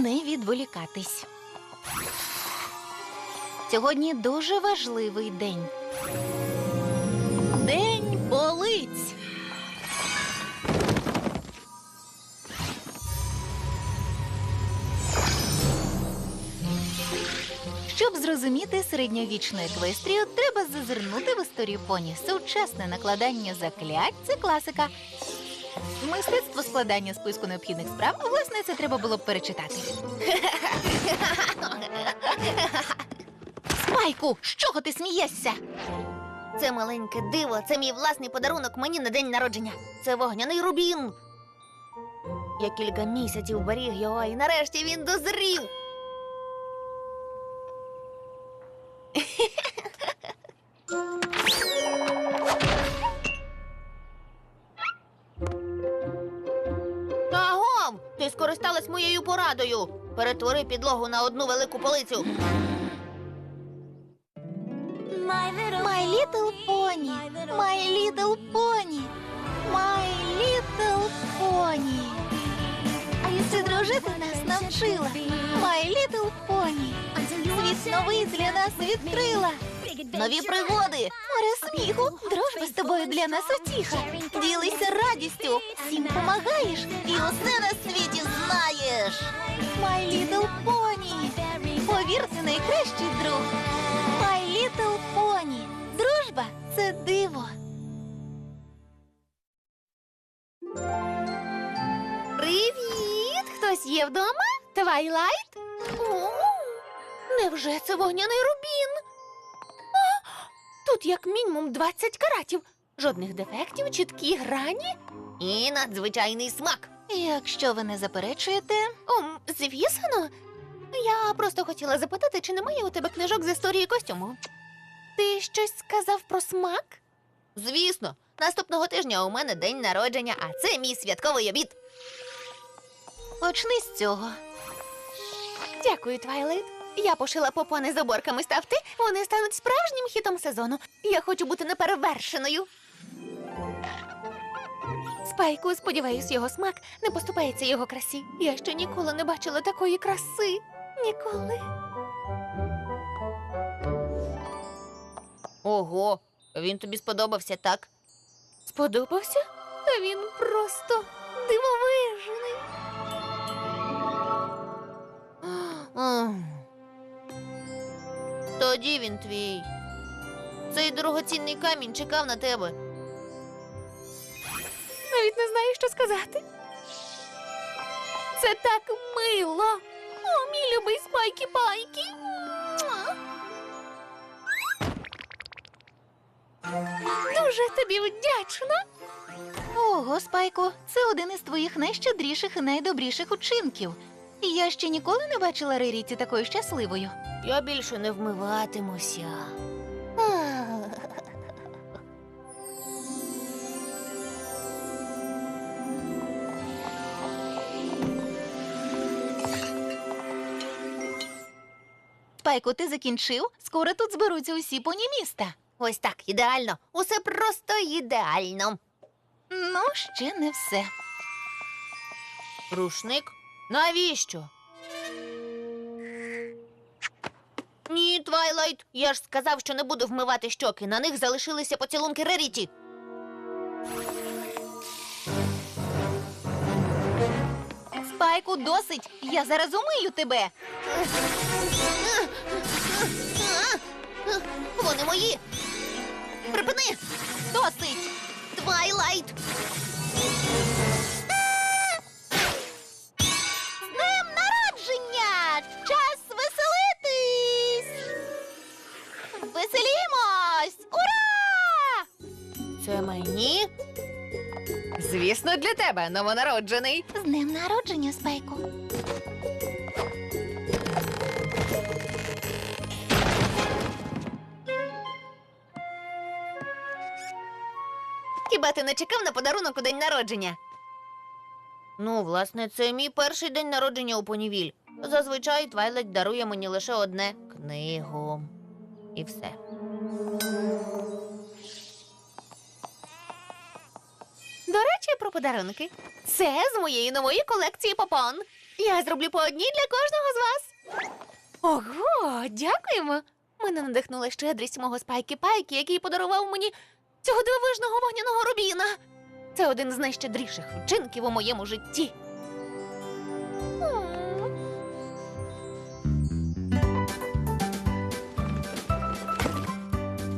не відволікатись. Сьогодні дуже важливий день. День полиць. Щоб зрозуміти середньовічну еквестрію, треба зазирнути в історію поні. Сучасне накладання заклять це класика. Мистецтво складання списку необхідних справ, власне, це треба було б перечитати. Спайку, з чого ти смієшся? Це маленьке диво, це мій власний подарунок мені на день народження. Це вогняний рубін. Я кілька місяців беріг його, і нарешті він дозрів. Моєю. Перетвори підлогу на одну велику полицю. My little pony, my little pony, my little pony. Ти дружити нас навчила. My little pony. Світ новий для нас відкрила. Нові пригоди. Море сміху, дружба з тобою для нас утіха. Ділися радістю, всім помагаєш і усе на світі знаєш. My little pony. Повір, це найкращий друг. My little pony. Дружба це диво. Привіт! Хтось є вдома? Твайлайт? О, невже це вогняний рубін? А, тут як мінімум 20 каратів. Жодних дефектів, чіткі грані і надзвичайний смак. Якщо ви не заперечуєте, Ом, звісно. Я просто хотіла запитати, чи немає у тебе книжок з історії костюму. Ти щось сказав про смак? Звісно, наступного тижня у мене день народження, а це мій святковий обід. почни з цього. Дякую, Твайлайт. Я пошила попони з оборками ставти. Вони стануть справжнім хітом сезону. Я хочу бути неперевершеною. Спайку, сподіваюсь, його смак не поступається його красі. Я ще ніколи не бачила такої краси. Ніколи. Ого, він тобі сподобався, так? Сподобався? Та він просто дивовижний. Тоді він твій. Цей дорогоцінний камінь чекав на тебе. Навіть не знаю, що сказати. Це так мило. О, мій любий спайкі пайкі. Дуже тобі вдячна. Ого, Спайку, це один із твоїх найщедріших і найдобріших учинків. Я ще ніколи не бачила Реріті такою щасливою. Я більше не вмиватимуся. Спайку, ти закінчив? Скоро тут зберуться усі поні міста. Ось так, ідеально. Усе просто ідеально. Ну, ще не все. Рушник? Навіщо? Ні, Твайлайт. Я ж сказав, що не буду вмивати щоки. На них залишилися поцілунки Реріті. Спайку, досить! Я зараз умию тебе. Вони мої. Припини! Досить! Твайлайт! З днем народження! Час веселитись! Веселімось! Ура! Це мені? Звісно, для тебе, новонароджений. З днем народження, Спайку. Хіба ти не чекав на подарунок у день народження? Ну, власне, це мій перший день народження у понівіль. Зазвичай Твайлайт дарує мені лише одне книгу. І все. До речі, про подарунки. Це з моєї нової колекції попон. Я зроблю по одній для кожного з вас. Ого, дякуємо. Мене надихнула щедрість мого спайки Пайки, який подарував мені цього дивовижного вогняного рубіна. Це один з найщедріших вчинків у моєму житті.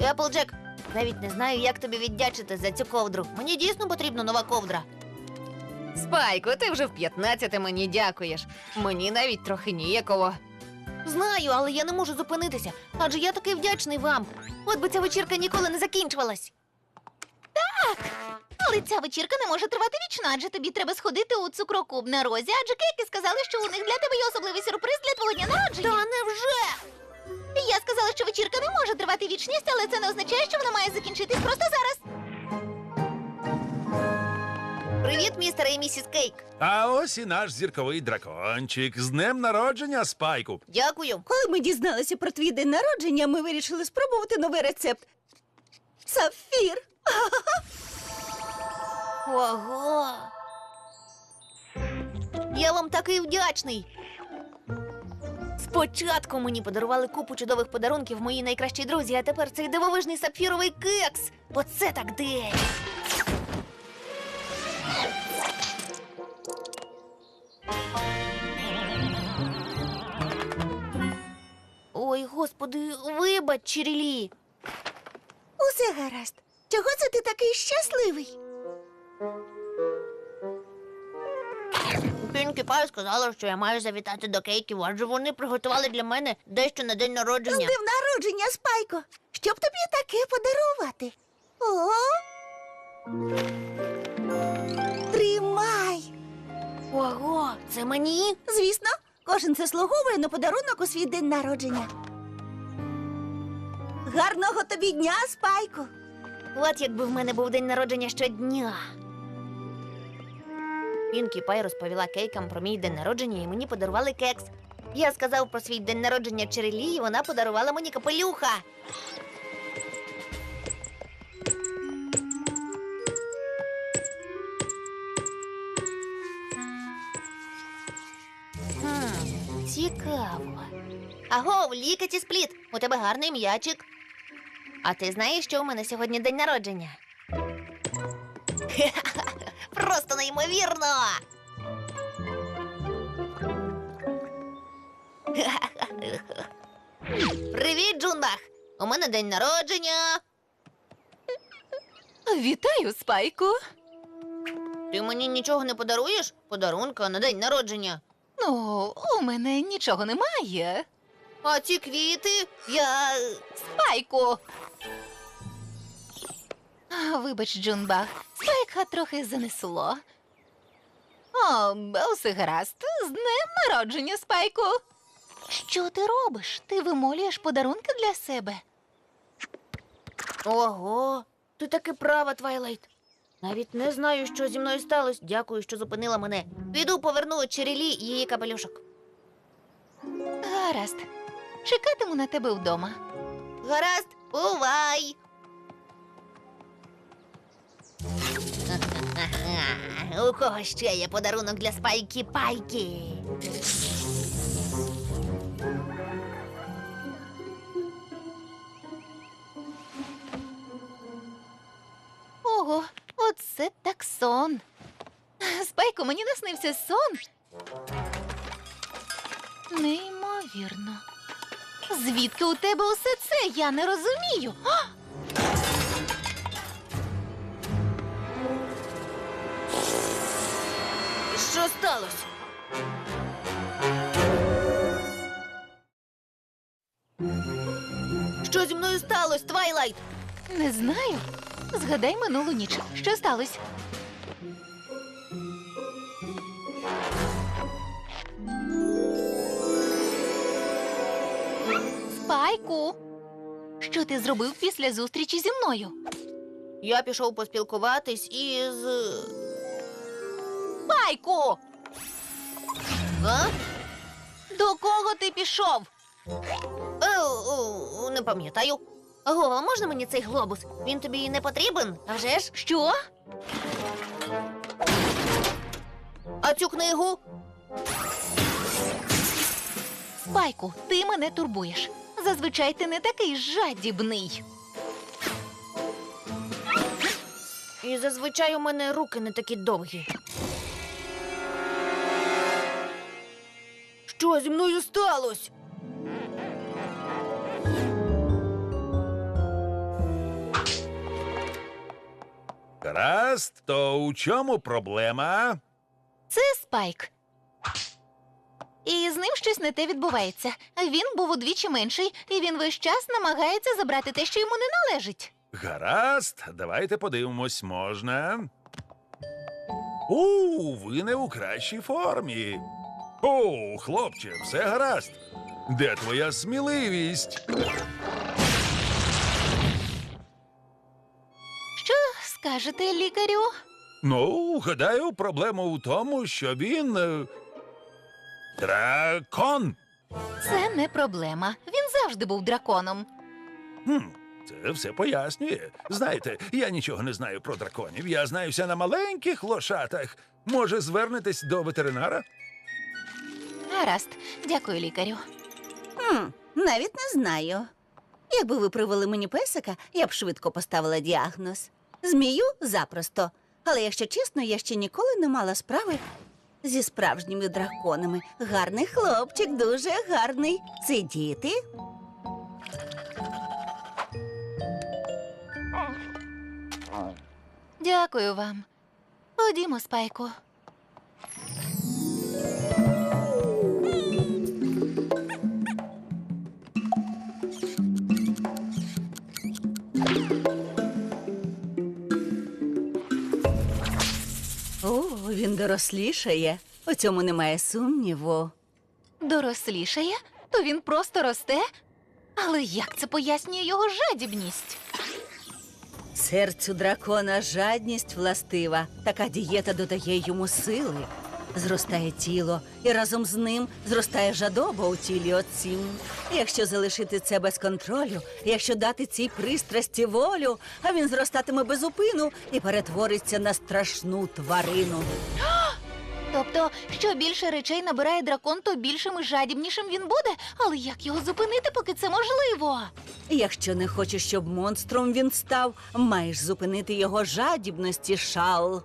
Еплджек, навіть не знаю, як тобі віддячити за цю ковдру. Мені дійсно потрібна нова ковдра. Спайко, ти вже в 15 мені дякуєш. Мені навіть трохи ніяково. Знаю, але я не можу зупинитися, адже я такий вдячний вам. От би ця вечірка ніколи не закінчувалась. Але ця вечірка не може тривати вічно, адже тобі треба сходити у цукрокуб на розі, адже кейки сказали, що у них для тебе є особливий сюрприз для твого дня народження. Та невже? Я сказала, що вечірка не може тривати вічність, але це не означає, що вона має закінчитись просто зараз. Привіт, містере і місіс Кейк. А ось і наш зірковий дракончик. З днем народження, спайку. Дякую. Коли ми дізналися про твій день народження, ми вирішили спробувати новий рецепт. Сапфір. Ого. Я вам такий вдячний. Спочатку мені подарували купу чудових подарунків мої найкращі друзі, а тепер цей дивовижний сапфіровий кекс. Оце так день. Ой, господи, вибач, Чирілі. Усе гаразд. Чого це ти такий щасливий? Пінкі Пай сказала, що я маю завітати до кейків, адже вони приготували для мене дещо на день З народження. днем народження, спайко. Щоб тобі таке подарувати? О. Тримай. Ого, це мені? Звісно, кожен заслуговує на подарунок у свій день народження. Гарного тобі дня, спайко. От якби в мене був день народження щодня. Пінкі Пай розповіла кейкам про мій день народження і мені подарували кекс. Я сказав про свій день народження Черелі, і вона подарувала мені капелюха. Цікаво. Аго, лікаті спліт, у тебе гарний м'ячик. А ти знаєш, що у мене сьогодні день народження? Просто неймовірно. Привіт, Джунбах! У мене день народження. Вітаю, спайку. Ти мені нічого не подаруєш? Подарунка на день народження. Ну, у мене нічого немає. А ці квіти я. Спайку. А, Вибач, Джунбах, спайка трохи занесло. О, усе гаразд. З днем народження, спайку. Що ти робиш? Ти вимолюєш подарунки для себе. Ого, ти таки права, Твайлайт. Навіть не знаю, що зі мною сталося. Дякую, що зупинила мене. Піду поверну Черелі її капелюшок. Гаразд. Чекатиму на тебе вдома. Гаразд, бувай. У кого ще є подарунок для спайки пайки? Ого, оце так сон. Спайку, мені наснився сон. Неймовірно. Звідки у тебе усе це? Я не розумію. А! Що сталося? Що зі мною сталося, Твайлайт? Не знаю. Згадай минулу ніч. Що сталося? Спайку. Що ти зробив після зустрічі зі мною? Я пішов поспілкуватись із. Спайку! А? До кого ти пішов? Е, о, не пам'ятаю. Ого, можна мені цей глобус? Він тобі не потрібен? А вже ж? Що? А цю книгу? Спайку, ти мене турбуєш. Зазвичай ти не такий жадібний. І зазвичай у мене руки не такі довгі. Що зі мною сталося? Гаразд, то у чому проблема? Це Спайк. І з ним щось не те відбувається. Він був удвічі менший, і він весь час намагається забрати те, що йому не належить. Гаразд, давайте подивимось, можна. У, ви не у кращій формі. О, хлопче, все гаразд. Де твоя сміливість? Що скажете, лікарю? Ну, гадаю, проблема у тому, що він. е, Дракон. Це не проблема. Він завжди був драконом. Хм, це все пояснює. Знаєте, я нічого не знаю про драконів. Я знаюся на маленьких лошатах. Може, звернетесь до ветеринара? Гаразд, дякую, лікарю. Хм, навіть не знаю. Якби ви привели мені песика, я б швидко поставила діагноз. Змію запросто. Але якщо чесно, я ще ніколи не мала справи зі справжніми драконами. Гарний хлопчик, дуже гарний. Це діти. Дякую вам. Ходімо, спайку. Він дорослішає. У цьому немає сумніву. Дорослішає, то він просто росте. Але як це пояснює його жадібність? Серцю дракона жадність властива. Така дієта додає йому сили. Зростає тіло, і разом з ним зростає жадоба у тілі отцім. Якщо залишити це без контролю, якщо дати цій пристрасті волю, а він зростатиме без упину і перетвориться на страшну тварину. Тобто, що більше речей набирає дракон, то більшим і жадібнішим він буде. Але як його зупинити, поки це можливо? Якщо не хочеш, щоб монстром він став, маєш зупинити його жадібності, шал.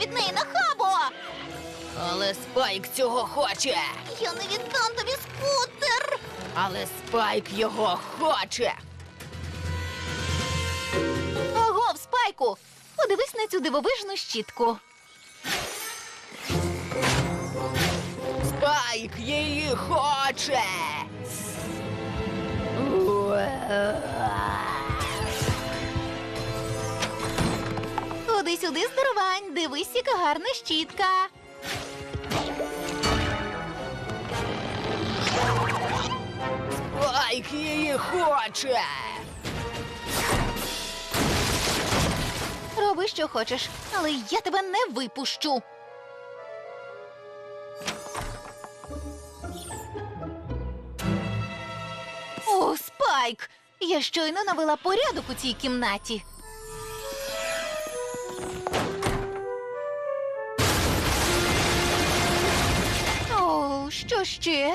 Від неї нахабо! Але Спайк цього хоче. Я не віддам тобі скутер! Але Спайк його хоче. Ого, спайку! Подивись на цю дивовижну щітку. Спайк її хоче. Туди-сюди здоровань, дивись, яка гарна щітка. Спайк її хоче. Роби, що хочеш, але я тебе не випущу. О, Спайк! Я щойно навела порядок у цій кімнаті. Що ще?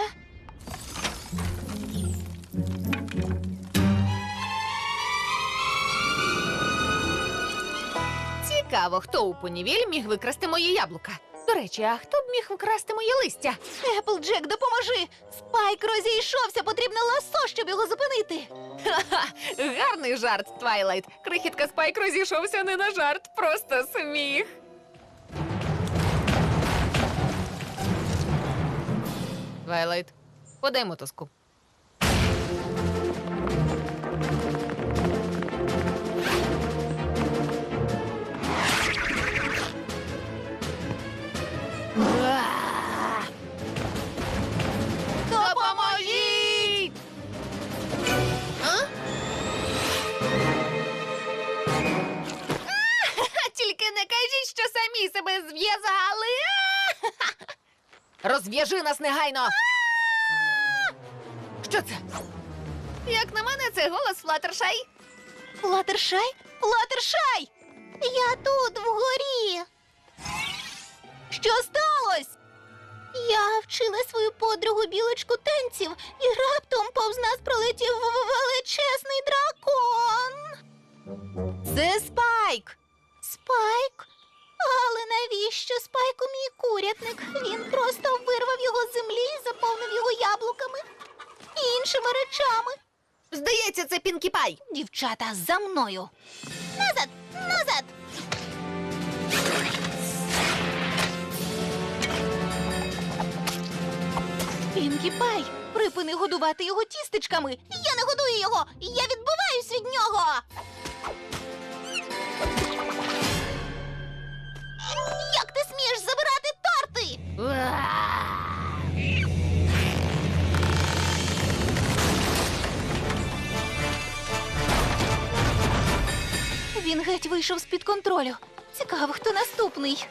Цікаво, хто у понівіль міг викрасти моє яблука. До речі, а хто б міг викрасти моє листя? Еплджек, допоможи! Спайк розійшовся, потрібне ласо, щоб його зупинити. Ха, гарний жарт, Твайлайт. Крихітка Спайк розійшовся не на жарт, просто сміх. Твайлайт, подай мотузку. Допоможіть! Тільки не кажіть, що самі себе зв'язали. Розв'яжи нас негайно. Що це? Як на мене, це голос Флаттершай. Флатершай? Флатершай! Я тут, вгорі. Що сталося? Я вчила свою подругу білочку танців, і раптом повз нас пролетів величезний дракон. Це спайк. Спайк? Але навіщо спайку мій курятник? Він просто вирвав його з землі і заповнив його яблуками і іншими речами. Здається, це Пінкі Пай. Дівчата, за мною. Назад, назад. Пінкі Пай, припини годувати його тістечками. Я не годую його, я відбиваюсь від нього. Геть вийшов з-під контролю. Цікаво, хто наступний.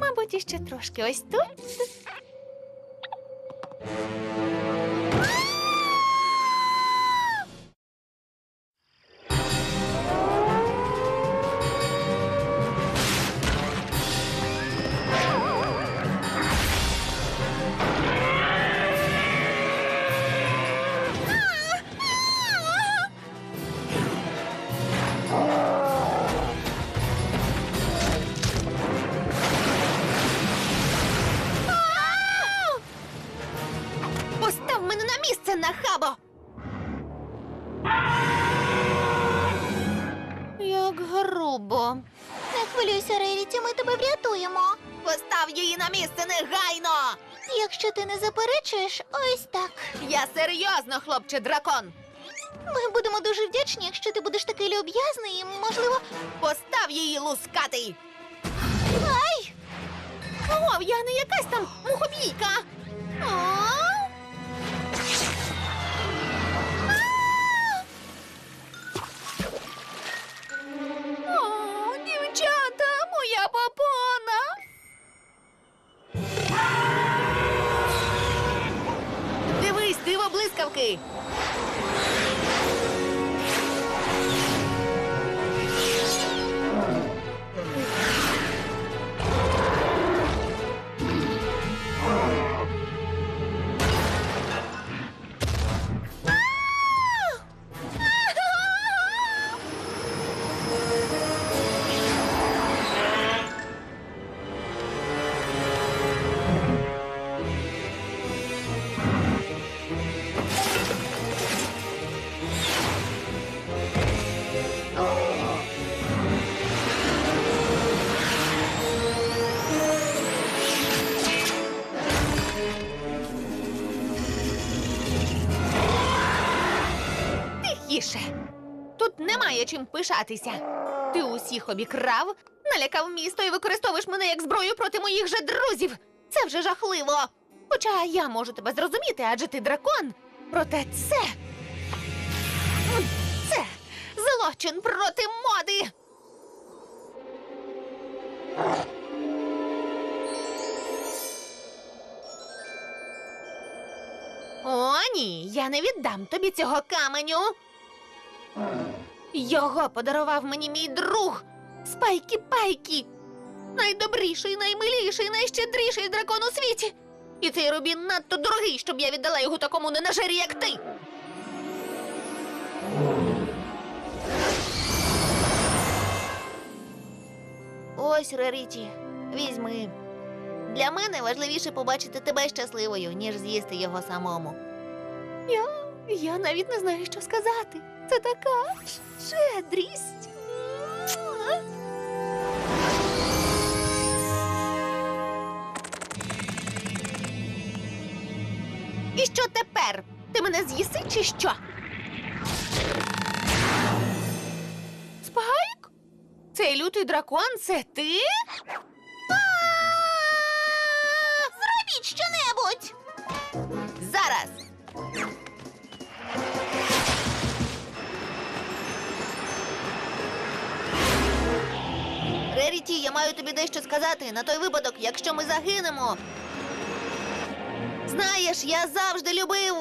Мабуть, іще трошки ось тут. Хлопче дракон! Ми будемо дуже вдячні, якщо ти будеш такий люб'язний і, можливо, Постав її лускатий! ай! О, я не якась там мухобійка! О, пишатися. Ти усіх обікрав, налякав місто і використовуєш мене як зброю проти моїх же друзів. Це вже жахливо. Хоча я можу тебе зрозуміти, адже ти дракон. Проте це. Це злочин проти моди. О, ні, я не віддам тобі цього каменю. Його подарував мені мій друг Спайкі Пайкі. Найдобріший, наймиліший, найщедріший дракон у світі. І цей рубін надто дорогий, щоб я віддала його такому ненажері, як ти. Ось, Реріті, візьми. Для мене важливіше побачити тебе щасливою, ніж з'їсти його самому. Я, я навіть не знаю, що сказати. Це така щедрість. І що тепер? Ти мене з'їси чи що? Спайк? Цей лютий дракон це ти? Реріті, я маю тобі дещо сказати на той випадок, якщо ми загинемо. Знаєш, я завжди любив.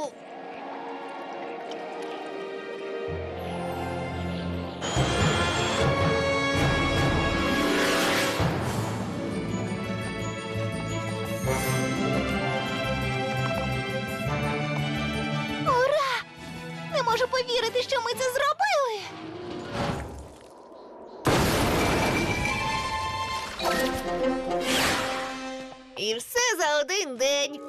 Ура! Не можу повірити, що ми це зробили. І все за один день.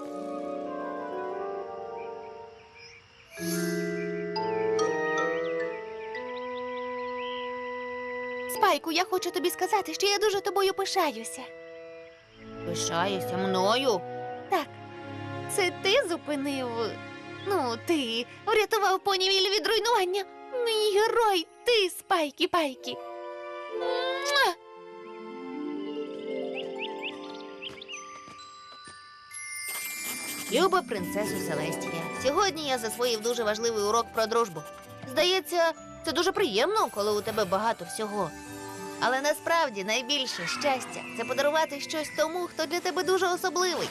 Спайку, я хочу тобі сказати, що я дуже тобою пишаюся. Пишаюся мною? Так. Це ти зупинив. Ну, ти врятував понівіль від руйнування. Мій герой, ти, спайки пайки. Муа! Люба принцесу Селестія. Сьогодні я засвоїв дуже важливий урок про дружбу. Здається, це дуже приємно, коли у тебе багато всього. Але насправді найбільше щастя це подарувати щось тому, хто для тебе дуже особливий.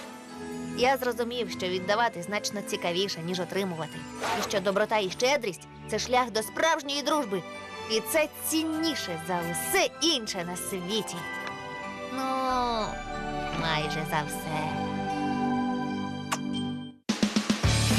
Я зрозумів, що віддавати значно цікавіше, ніж отримувати, і що доброта і щедрість це шлях до справжньої дружби. І це цінніше за усе інше на світі. Ну, майже за все.